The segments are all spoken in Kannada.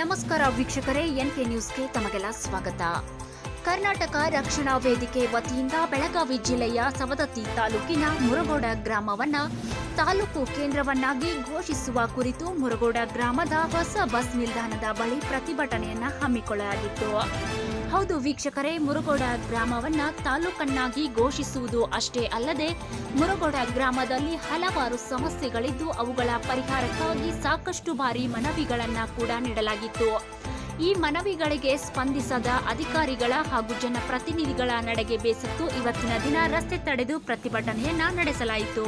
ನಮಸ್ಕಾರ ವೀಕ್ಷಕರೇ, ಎನ್ಕೆ ನ್ಯೂಸ್ಗೆ ತಮಗೆಲ್ಲ ಸ್ವಾಗತ. ಕರ್ನಾಟಕ ರಕ್ಷಣಾ ವೇದಿಕೆ ವತಿಯಿಂದ ಬೆಳಗಾವಿ ಜಿಲ್ಲೆಯ ಸವದತ್ತಿ ತಾಲೂಕಿನ ಮುರಗೋಡ ಗ್ರಾಮವನ್ನ ತಾಲೂಕು ಕೇಂದ್ರವನ್ನಾಗಿ ಘೋಷಿಸುವ ಕುರಿತು ಮುರಗೋಡ ಗ್ರಾಮದ ಹೊಸ ಬಸ್ ನಿಲ್ದಾಣದ ಬಳಿ ಪ್ರತಿಭಟನೆಯನ್ನ ಹಮ್ಮಿಕೊಳ್ಳಲಾಗಿತ್ತು. ಹೌದು ವೀಕ್ಷಕರೇ ಮುರುಗೋಡ ಗ್ರಾಮವನ್ನ ತಾಲೂಕನ್ನಾಗಿ ಘೋಷಿಸುವುದು ಅಷ್ಟೇ ಅಲ್ಲದೆ ಮುರುಗೋಡ ಗ್ರಾಮದಲ್ಲಿ ಹಲವಾರು ಸಮಸ್ಯೆಗಳಿದ್ದು ಅವುಗಳ ಪರಿಹಾರಕ್ಕಾಗಿ ಸಾಕಷ್ಟು ಬಾರಿ ಮನವಿಗಳನ್ನ ಕೂಡ ನೀಡಲಾಗಿತ್ತು. ಈ ಮನವಿಗಳಿಗೆ ಸ್ಪಂದಿಸದ ಅಧಿಕಾರಿಗಳ ಹಾಗೂ ಜನಪ್ರತಿನಿಧಿಗಳ ನಡೆಗೆ ಬೇಸತ್ತು ಇವತ್ತಿನ ದಿನ ರಸ್ತೆ ತಡೆದು ಪ್ರತಿಭಟನೆಯನ್ನ ನಡೆಸಲಾಯಿತು.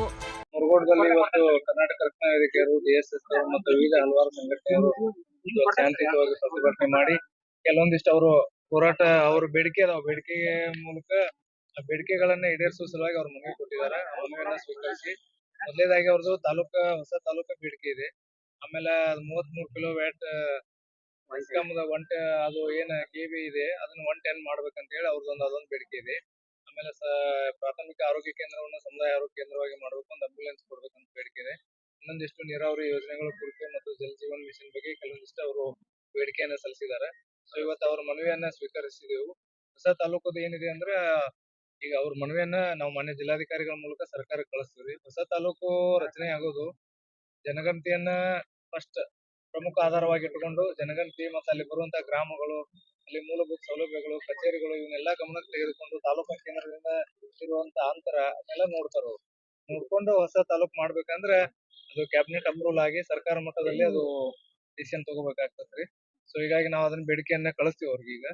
ಮುರುಗೋಡದಲ್ಲಿ ಇವತ್ತು ಕರ್ನಾಟಕ ರಕ್ಷಣಾ ವೇದಿಕೆಯರು ಡಿಎಸ್ಎಸ್ ಮತ್ತು ವಿವಿಧ ಹಲವಾರು ಸಂಘಟನೆಯರು ಶಾಂತಿಯುತವಾಗಿ ಪ್ರತಿಭಟನೆ ಮಾಡಿ ಕೆಲವೊಂದಿಷ್ಟು ಅವರು ಹೋರಾಟ ಅವ್ರ ಬೇಡಿಕೆ ಅದಾವ. ಬೇಡಿಕೆ ಮೂಲಕ ಆ ಬೇಡಿಕೆಗಳನ್ನ ಈಡೇರಿಸುವ ಸಲುವಾಗಿ ಅವ್ರ ಮನವಿ ಕೊಟ್ಟಿದ್ದಾರೆ. ಆ ಮನವಿಯನ್ನ ಸ್ವೀಕರಿಸಿ ಮೊದಲೇದಾಗಿ ಅವ್ರದ್ದು ತಾಲೂಕ, ಹೊಸ ತಾಲೂಕ ಬೇಡಿಕೆ ಇದೆ. ಆಮೇಲೆ ಮೂವತ್ತ್ ಮೂರು ಕಿಲೋ ವ್ಯಾಟ್ ಒನ್ ಅದು ಏನ್ ಕೆಬಿ ಇದೆ, ಅದನ್ನ ಒನ್ ಟೆನ್ ಮಾಡ್ಬೇಕಂತ ಹೇಳಿ ಅವ್ರದ್ದೊಂದು ಅದೊಂದು ಬೇಡಿಕೆ ಇದೆ. ಆಮೇಲೆ ಪ್ರಾಥಮಿಕ ಆರೋಗ್ಯ ಕೇಂದ್ರವನ್ನು, ಸಮುದಾಯ ಆರೋಗ್ಯ ಕೇಂದ್ರವಾಗಿ ಮಾಡಬೇಕು, ಒಂದು ಅಂಬ್ಯುಲೆನ್ಸ್ ಕೊಡ್ಬೇಕಂತ ಬೇಡಿಕೆ ಇದೆ. ಇನ್ನೊಂದಿಷ್ಟು ನೀರಾವರಿ ಯೋಜನೆಗಳ ಕುರಿತು ಮತ್ತು ಜಲ್ ಜೀವನ್ ಮಿಷನ್ ಬಗ್ಗೆ ಕೆಲವೊಂದಿಷ್ಟು ಅವರು ಬೇಡಿಕೆಯನ್ನ ಸಲ್ಲಿಸಿದ್ದಾರೆ. ಸೊ ಇವತ್ತು ಅವ್ರ ಮನವಿಯನ್ನ ಸ್ವೀಕರಿಸಿದೆವು. ಹೊಸ ತಾಲೂಕದ ಏನಿದೆ ಅಂದ್ರೆ, ಈಗ ಅವ್ರ ಮನವಿಯನ್ನ ನಾವು ಮಾನ್ಯ ಜಿಲ್ಲಾಧಿಕಾರಿಗಳ ಮೂಲಕ ಸರ್ಕಾರಕ್ಕೆ ಕಳಿಸ್ತೀವಿ. ಹೊಸ ತಾಲೂಕು ರಚನೆ ಆಗೋದು, ಜನಗಣತಿಯನ್ನ ಫಸ್ಟ್ ಪ್ರಮುಖ ಆಧಾರವಾಗಿ ಇಟ್ಟುಕೊಂಡು ಜನಗಣತಿ ಮತ್ತು ಅಲ್ಲಿ ಬರುವಂತಹ ಗ್ರಾಮಗಳು, ಅಲ್ಲಿ ಮೂಲಭೂತ ಸೌಲಭ್ಯಗಳು, ಕಚೇರಿಗಳು ಇವನ್ನೆಲ್ಲ ಗಮನಕ್ಕೆ ತೆಗೆದುಕೊಂಡು ತಾಲೂಕು ಕೇಂದ್ರದಿಂದ ಇರುವಂತ ಅಂತರ ಅದೆಲ್ಲ ನೋಡ್ತಾರ ನೋಡ್ಕೊಂಡು ಹೊಸ ತಾಲೂಕು ಮಾಡ್ಬೇಕಂದ್ರೆ ಅದು ಕ್ಯಾಬಿನೆಟ್ ಅಪ್ರೂವಲ್ ಆಗಿ ಸರ್ಕಾರ ಮಟ್ಟದಲ್ಲಿ ಅದು ಡಿಸಿಷನ್ ತಗೋಬೇಕಾಗ್ತದ್ರಿ ಸೊ ಹೀಗಾಗಿ ನಾವು ಅದನ್ನ ಬೇಡಿಕೆಯನ್ನ ಕಳಿಸ್ತೀವಿ ಅವ್ರಿಗೆ ಈಗ.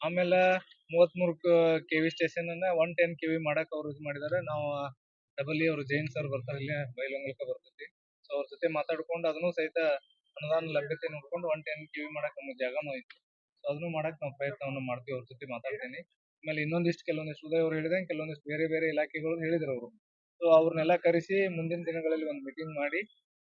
ಆಮೇಲೆ ಮೂವತ್ಮೂರು ಕೆ ವಿ ಸ್ಟೇಷನ್ ಅನ್ನ ಒನ್ ಟೆನ್ ಕೆ ವಿ ಮಾಡಕ್ ಅವ್ರು ಇದು ಮಾಡಿದಾರೆ. ನಾವು ಡಬಲ್ ಅವರು ಜೈನ್ ಸರ್ ಬರ್ತಾರೆ ಇಲ್ಲಿ ಬೈಲೊಂಗಲಕ ಬರ್ತೈತಿ. ಸೊ ಅವ್ರ ಜೊತೆ ಮಾತಾಡ್ಕೊಂಡು ಅದನ್ನು ಸಹಿತ ಅನುದಾನ ಲಭ್ಯತೆ ನೋಡ್ಕೊಂಡು ಒನ್ ಟೆನ್ ಕೆ ವಿ ಮಾಡಕ್ ನಮ್ಗೆ ಜಾಗನೂ ಐತಿ. ಸೊ ಅದನ್ನು ಮಾಡಕ್ ನಾವು ಪ್ರಯತ್ನವನ್ನು ಮಾಡ್ತೀವಿ ಅವ್ರ ಜೊತೆ ಮಾತಾಡ್ತೀನಿ. ಆಮೇಲೆ ಇನ್ನೊಂದಿಷ್ಟು ಕೆಲವೊಂದಿಷ್ಟು ಉದಯ್ ಅವ್ರು ಹೇಳಿದಂಗೆ ಕೆಲವೊಂದಿಷ್ಟು ಬೇರೆ ಬೇರೆ ಇಲಾಖೆಗಳು ಹೇಳಿದ್ರು ಅವರು. ಸೊ ಅವ್ರನ್ನೆಲ್ಲ ಕರೆಸಿ ಮುಂದಿನ ದಿನಗಳಲ್ಲಿ ಒಂದು ಮೀಟಿಂಗ್ ಮಾಡಿ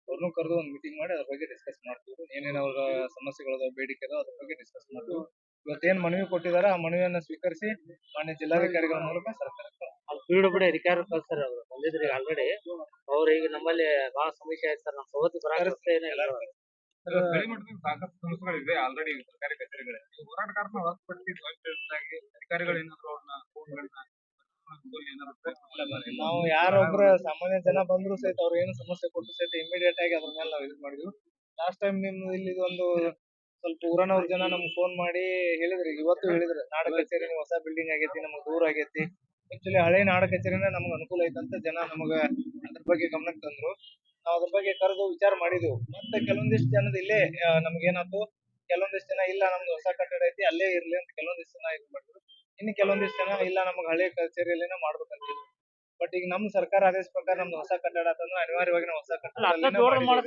ಅವ್ರನ್ನೂ ಕರೆದು ಒಂದು ಮೀಟಿಂಗ್ ಮಾಡಿ ಅದ್ರ ಬಗ್ಗೆ ಡಿಸ್ಕಸ್ ಮಾಡ್ತೀವಿ ಏನೇನು ಅವ್ರ ಸಮಸ್ಯೆಗಳು ಬೇಡಿಕೆ ಅದಾವ ಅದ್ರ ಬಗ್ಗೆ ಡಿಸ್ಕಸ್ ಮಾಡ್ತೀವಿ ಇವತ್ತೇನ್ ಮನವಿ ಕೊಟ್ಟಿದಾರೆ ಆ ಮನವಿಯನ್ನ ಸ್ವೀಕರಿಸಿ ಮಾನ್ಯ ಜಿಲ್ಲಾಧಿಕಾರಿಗಳ ಮೂಲಕ ಸರ್ಕಾರಕ್ಕೆ ಫೀಲ್ಡ್ ಬಿಡಿ ಅಧಿಕಾರ ಸರ್ ಅವರು? ಬಂದಿದ್ರಿ ಆಲ್ರೆಡಿ ಅವ್ರ ಈಗ ನಮ್ಮಲ್ಲಿ ಬಹಳ ಸಮಸ್ಯೆ ಆಯ್ತು ಸರ್ ನಮ್ಮ ಸವತ್ತು ಬರಾಕ ರಸ್ತೆ ಏನೇ ಇಲ್ಲ ಸ್ಥಳೀಯ ಮಟ್ಟದಲ್ಲಿ ಸಾಕಷ್ಟು ಸಮಸ್ಯೆಗಳಿವೆ ಆಲ್ರೆಡಿ ಸರ್ಕಾರಿ ಕಚೇರಿಗಳಲ್ಲಿ. ಹೋರಾಟಗಾರನ ಹೊರತುಪಡಿಸಿ ಅಧಿಕಾರಿಗಳು ಏನಾದ್ರು ಅವ್ರನ್ನ ಫೋನ್ಗಳನ್ನ ನಾವು ಯಾರೊಬ್ರ ಸಾಮಾನ್ಯ ಜನ ಬಂದ್ರು ಸಹಿತ ಅವ್ರ ಏನು ಸಮಸ್ಯೆ ಕೊಟ್ಟರು ಸಹಿತ ಇಮಿಡಿಯೇಟ್ ಆಗಿ ಅದ್ರ ಮೇಲೆ ನಾವು ಇದು ಮಾಡಿದ್ವಿ. ಲಾಸ್ಟ್ ಟೈಮ್ ನಿಮ್ ಇಲ್ಲಿ ಒಂದು ಸ್ವಲ್ಪ ಊರನವ್ರ ಜನ ನಮ್ಗೆ ಫೋನ್ ಮಾಡಿ ಹೇಳಿದ್ರಿ. ಇವತ್ತು ಹೇಳಿದ್ರು, ನಾಡ ಕಚೇರಿ ಹೊಸ ಬಿಲ್ಡಿಂಗ್ ಆಗೈತಿ, ನಮಗ್ ದೂರ ಆಗೈತಿ. ಆಕ್ಚುಲಿ ಹಳೆ ನಾಡ ಕಚೇರಿನ ನಮ್ಗೆ ಅನುಕೂಲ ಐತಂತ ಜನ ನಮಗ ಅದ್ರ ಬಗ್ಗೆ ಗಮನಕ್ಕೆ ತಂದ್ರು. ನಾವ್ ಅದ್ರ ಬಗ್ಗೆ ಕರೆದು ವಿಚಾರ ಮಾಡಿದ್ವು. ಮತ್ತೆ ಕೆಲವೊಂದಿಷ್ಟು ಜನದ ಇಲ್ಲೇ ನಮ್ಗೆ ಏನಾಯ್ತು? ಕೆಲವೊಂದಿಷ್ಟು ಜನ ಇಲ್ಲ, ನಮ್ದು ಹೊಸ ಕಟ್ಟಡ ಐತಿ, ಅಲ್ಲೇ ಇರ್ಲಿ ಅಂತ ಕೆಲವೊಂದಿಷ್ಟು ಜನ ಇದು ಮಾಡಿದ್ರು. ಇನ್ನು ಕೆಲವೊಂದಿಷ್ಟು ಜನ ಇಲ್ಲ, ನಮ್ಗೆ ಹಳೆ ಕಚೇರಿಯಲ್ಲಿನ ಮಾಡ್ಬೇಕಂತ ಬಟ್ ಈಗ ನಮ್ ಸರ್ಕಾರ ಆದೇಶ ಪ್ರಕಾರ ನಮ್ದು ಹೊಸ ಕಟ್ಟಡ ಅಂತಂದ್ರೆ ಅನಿವಾರ್ಯವಾಗಿ ನಾವು ಹೊಸ ಕಟ್ಟಡ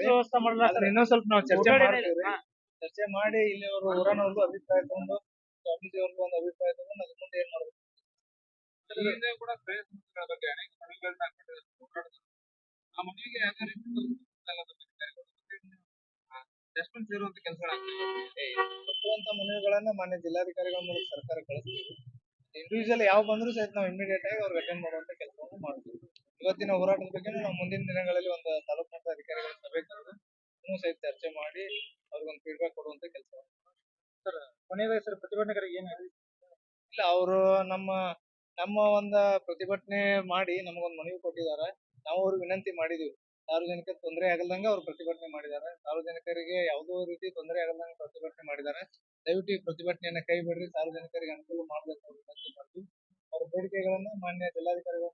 ವ್ಯವಸ್ಥೆ ಇನ್ನೊಂದ್ ಸ್ವಲ್ಪ ನಾವು ಚರ್ಚೆ ಮಾಡ್ತೀವಿ. ಚರ್ಚೆ ಮಾಡಿ ಇಲ್ಲಿ ಅವರು ಊರನವ್ರದ್ದು ಅಭಿಪ್ರಾಯ ತಗೊಂಡು ಸ್ವಾಮೀಜಿ ಅವ್ರದ್ದು ಒಂದು ಅಭಿಪ್ರಾಯ ತಗೊಂಡು ಅದ್ರ ಮುಂದೆ ಏನ್ ಮಾಡ್ಬೇಕು? ಕೂಡ. ಆ ಯಾವುದೇ ರೀತಿ ಮನವಿಗಳನ್ನ ಮಾನ್ಯ ಜಿಲ್ಲಾಧಿಕಾರಿಗಳ ಮೂಲಕ ಸರ್ಕಾರ ಕಳಿಸ್ತೀವಿ. ಇಂಡಿವಿಜುವಲ್ ಯಾವ ಬಂದ್ರು ಸಹಿತ ನಾವು ಇಮಿಡಿಯೇಟ್ ಆಗಿ ಅವ್ರಿಗೆ ಅಟೆಂಡ್ ಮಾಡುವಂತ ಕೆಲಸ. ಇವತ್ತಿನ ಹೋರಾಟದ ಬಗ್ಗೆ ನಾವು ಮುಂದಿನ ದಿನಗಳಲ್ಲಿ ಒಂದು ತಾಲೂಕು ಮಟ್ಟದ ಅಧಿಕಾರಿಗಳ ಸಭೆ ಕರೆದು ಇನ್ನೂ ಸಹಿತ ಚರ್ಚೆ ಮಾಡಿ ಅವ್ರಿಗೊಂದು ಫೀಡ್ಬ್ಯಾಕ್ ಕೊಡುವಂತ ಕೆಲಸ ಸರ್ ಕೊನೆಯದಾಗಿ ಸರ್ ಪ್ರತಿಭಟನೆಗಾರಿಗೆ ಏನು ಇಲ್ಲ ಅವರು ನಮ್ಮ ನಮ್ಮ ಒಂದ ಪ್ರತಿಭಟನೆ ಮಾಡಿ ನಮಗೊಂದು ಮನವಿ ಕೊಟ್ಟಿದ್ದಾರೆ. ನಾವು ಅವ್ರಿಗೆ ವಿನಂತಿ ಮಾಡಿದೀವಿ. ಸಾರ್ವಜನಿಕರಿಗೆ ತೊಂದರೆ ಆಗಲ್ದಂಗೆ ಅವ್ರು ಪ್ರತಿಭಟನೆ ಮಾಡಿದ್ದಾರೆ. ಸಾರ್ವಜನಿಕರಿಗೆ ಯಾವುದೋ ರೀತಿ ತೊಂದರೆ ಆಗಲ್ದಂಗೆ ಪ್ರತಿಭಟನೆ ಮಾಡಿದ್ದಾರೆ. ದಯವಿಟ್ಟು ಈ ಪ್ರತಿಭಟನೆಯನ್ನ ಕೈ ಬಿಡ್ರಿ. ಸಾರ್ವಜನಿಕರಿಗೆ ಅನುಕೂಲ ಮಾಡಬೇಕು ಅಂತ ಮಾಡ್ತೀವಿ. ಅವ್ರ ಬೇಡಿಕೆಗಳನ್ನ ಮಾನ್ಯ ಜಿಲ್ಲಾಧಿಕಾರಿಗಳ